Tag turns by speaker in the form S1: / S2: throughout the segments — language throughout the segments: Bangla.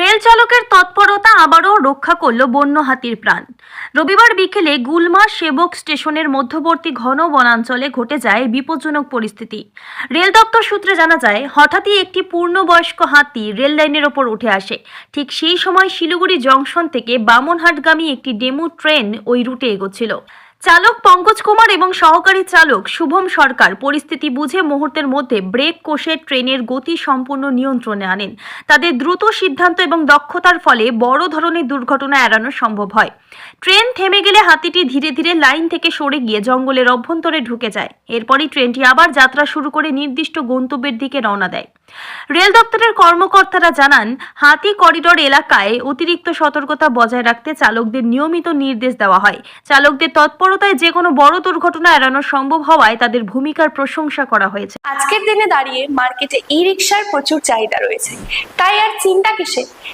S1: রেল চালকের তৎপরতা আবারও রক্ষা করল বন্য হাতির প্রাণ। রবিবার বিকেলে গুলমা সেবক স্টেশনের মধ্যবর্তী ঘন বনাঞ্চলে ঘটে যায় বিপজ্জনক পরিস্থিতি। রেল দপ্তর সূত্রে জানা যায়, হঠাৎই একটি পূর্ণবয়স্ক হাতি রেল লাইনের ওপর উঠে আসে। ঠিক সেই সময় শিলিগুড়ি জংশন থেকে বামনহাটগামী একটি ডেমু ট্রেন ওই রুটে এগোচ্ছিল। চালক পঙ্কজ কুমার এবং সহকারী চালক শুভম সরকার পরিস্থিতি বুঝে মুহূর্তের মধ্যে ব্রেক কষে ট্রেনের গতি সম্পূর্ণ নিয়ন্ত্রণে আনেন। তাদের দ্রুত সিদ্ধান্ত এবং দক্ষতার ফলে বড় ধরনের দুর্ঘটনা এড়ানো সম্ভব হয়। ট্রেন থেমে গেলে হাতিটি ধীরে ধীরে লাইন থেকে সরে গিয়ে জঙ্গলের অভ্যন্তরে ঢুকে যায়। এরপরই ট্রেনটি আবার যাত্রা শুরু করে নির্দিষ্ট গন্তব্যের দিকে রওনা দেয়। রেল দপ্তরের কর্মকর্তারা জানান, হাতি করিডোর এলাকায় অতিরিক্ত সতর্কতা বজায় রাখতে চালকদের নিয়মিত নির্দেশ দেওয়া হয়। চালকদের তৎপরতায় যে কোনো বড় দুর্ঘটনা এড়ানো সম্ভব হওয়ায় তাদের ভূমিকার প্রশংসা করা হয়েছে।
S2: আজকের দিনে দাঁড়িয়ে মার্কেটে ই রিক্সার প্রচুর চাহিদা রয়েছে। তাই আর চিন্তা কিসে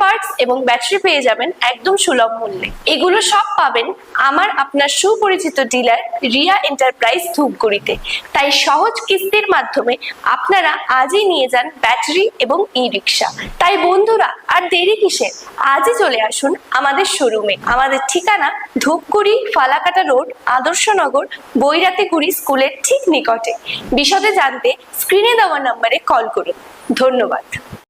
S2: পার্টস এবং ব্যাটারি পেয়ে যাবেন একদম সুলভ মূল্যে। এগুলো সব পাবেন আমার আপনার সুপরিচিত ডিলার রিয়া এন্টারপ্রাইজ ধূপগুড়িতে। তাই সহজ কিস্তির মাধ্যমে আপনারা আজই নিয়ে যান ব্যাটারি এবং ই রিক্সা তাই বন্ধুরা, আর দেরি কিসের আজই চলে আসুন আমাদের শোরুমে আমাদের ঠিকানা ধূপগুড়ি ফালাকাটা রোড আদর্শনগর বৈরাতিগুড়ি স্কুলের ঠিক নিকটে। বিশদে জানতে স্ক্রিনে দেওয়া নম্বরে কল করুন। ধন্যবাদ।